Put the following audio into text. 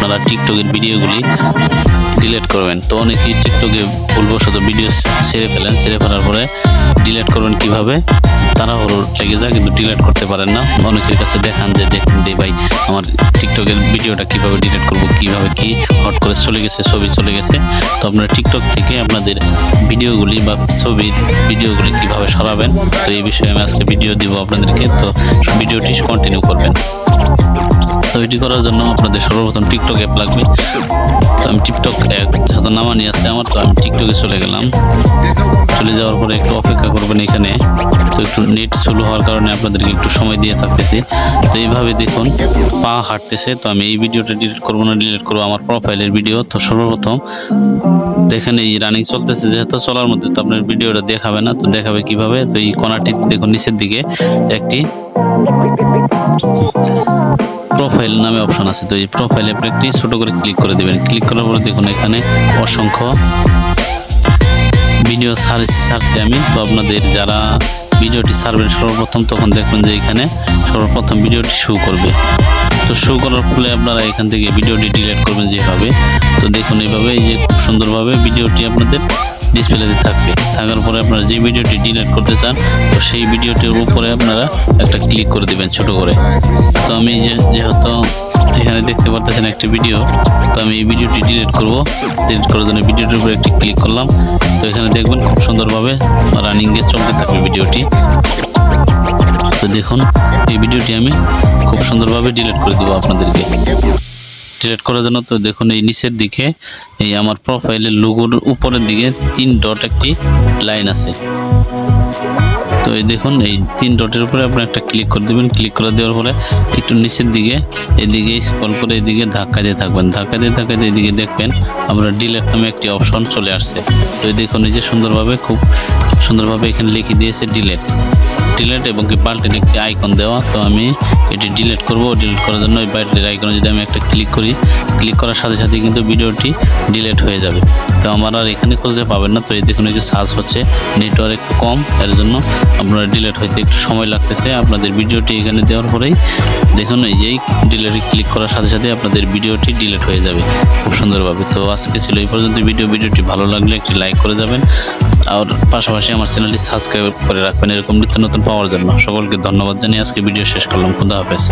আপনারা টিকটকের ভিডিওগুলি ডিলেট করবেন। তো অনেকেই টিকটকে ভুলবশত ভিডিও ছেড়ে ফেলেন ছেড়ে ফেলার পরে ডিলিট করবেন কীভাবে? তাড়াহুড়ো লেগে যায় কিন্তু ডিলেট করতে পারেন না। অনেকের কাছে দেখান যে, দেখুন দে ভাই, আমার টিকটকের ভিডিওটা কীভাবে ডিলিট করব, কীভাবে কি হট করে চলে গেছে, ছবি চলে গেছে। তো আপনারা টিকটক থেকে আপনাদের ভিডিওগুলি বা ছবির ভিডিওগুলি কীভাবে সরাবেন, তো এই বিষয়ে আমি আজকে ভিডিও দিব আপনাদেরকে। তো ভিডিওটি কন্টিনিউ করবেন। তো এটি করার জন্য আপনাদের সর্বপ্রথম টিকটক অ্যাপ লাগবে। তো আমি টিকটক অ্যাপ সাথে নামানি আছে আমার, তো আমি টিকটকে চলে গেলাম। চলে যাওয়ার পরে একটু অপেক্ষা করবেন এখানে। তো একটু নেট স্লো হওয়ার কারণে আপনাদেরকে একটু সময় দিয়ে থাকতেছি। তো এইভাবে দেখুন, পা হাঁটতেছে, তো আমি এই ভিডিওটা ডিলিট করব না ডিলিট করব আমার প্রোফাইলের ভিডিও তো সর্বপ্রথম দেখেন এই রানিং চলতেছে, যেহেতু চলার মধ্যে তো আপনার ভিডিওটা দেখাবে না, তো দেখাবে কীভাবে? তো এই কোনাটি দেখুন নিচের দিকে একটি প্রোফাইল নামে অপশন আছে। তো এই প্রোফাইল আপনি একটি ছোট করে ক্লিক করে দিবেন। ক্লিক করার পরে দেখুন এখানে অসংখ্য ভিডিও সার্চ সার্চে আমি। তো আপনাদের যারা ভিডিওটি সার্ভেন সর্বপ্রথম তখন দেখবেন যে এখানে সর্বপ্রথম ভিডিওটি শো করবে। তো শো করার ফলে আপনারা এখান থেকে ভিডিওটি ডিলিট করবেন যেভাবে। তো দেখুন এইভাবে, এই যে খুব সুন্দরভাবে ভিডিওটি আপনাদের ডিসপ্লেতে থাকবে। থাকার পরে আপনারা যে ভিডিওটি ডিলিট করতে চান, তো সেই ভিডিওটির উপরে আপনারা একটা ক্লিক করে দিবেন ছোট করে। তো আমি যেহেতু এখানে দেখতে পারতেছেন একটি ভিডিও তো আমি এই ভিডিওটি ডিলিট করব। ডিলিট করার জন্য ভিডিওটির উপরে একটি ক্লিক করলাম। তো এখানে দেখবেন খুব সুন্দরভাবে রানিংয়ে চলতে থাকবে ভিডিওটি। তো দেখুন, এই ভিডিওটি আমি খুব সুন্দরভাবে ডিলিট করে দেবো আপনাদেরকে। ডিলিট করার জন্য, তো দেখুন এই নিচের দিকে, এই আমার প্রোফাইলের লোগোর উপরের দিকে তিন ডট একটি লাইন আছে। তো এই দেখুন, এই তিন ডটের উপরে আপনি একটা ক্লিক করে দেবেন। ক্লিক করে দেওয়ার পরে একটু নিচের দিকে, এদিকে স্ক্রল করে এদিকে ধাক্কা দিয়ে থাকবেন। ধাক্কা দিয়ে ধাক্কা দিয়ে এদিকে দেখবেন আমরা ডিলেট নামে একটি অপশন চলে আসছে। তো এই দেখুন, এই যে সুন্দরভাবে, খুব সুন্দরভাবে এখানে লিখে দিয়েছে ডিলেট ডিলেট এবং কি বাল্টির একটি আইকন দেওয়া, তো আমি এটি ডিলেট করব। ডিলেট করার জন্য ওই বাইরের আইকনে যদি আমি একটা ক্লিক করি ক্লিক করার সাথে সাথে কিন্তু ভিডিওটি ডিলেট হয়ে যাবে। তো আমার আর এখানে খুঁজে পাবেন না। তো এই দেখুন যে সার্চ হচ্ছে নেটওয়ার্ক একটু কম, এর জন্য আপনার ডিলেট হইতে একটু সময় লাগতেছে। আপনাদের ভিডিওটি এখানে দেওয়ার পরেই দেখুন, এই যেই ডিলিটে ক্লিক করার সাথে সাথে আপনাদের ভিডিওটি ডিলেট হয়ে যাবে খুব সুন্দরভাবে। তো আজকে ছিল এই পর্যন্ত ভিডিও। ভিডিওটি ভালো লাগলে একটি লাইক করে যাবেন। আর পাশাপাশি আমার চ্যানেলটি সাবস্ক্রাইব করে রাখবেন। এরকম নিত্য নতুন পাওয়ার জন্য। সকলকে ধন্যবাদ জানিয়ে আজকে ভিডিও শেষ করলাম। খুদা হাফেজ।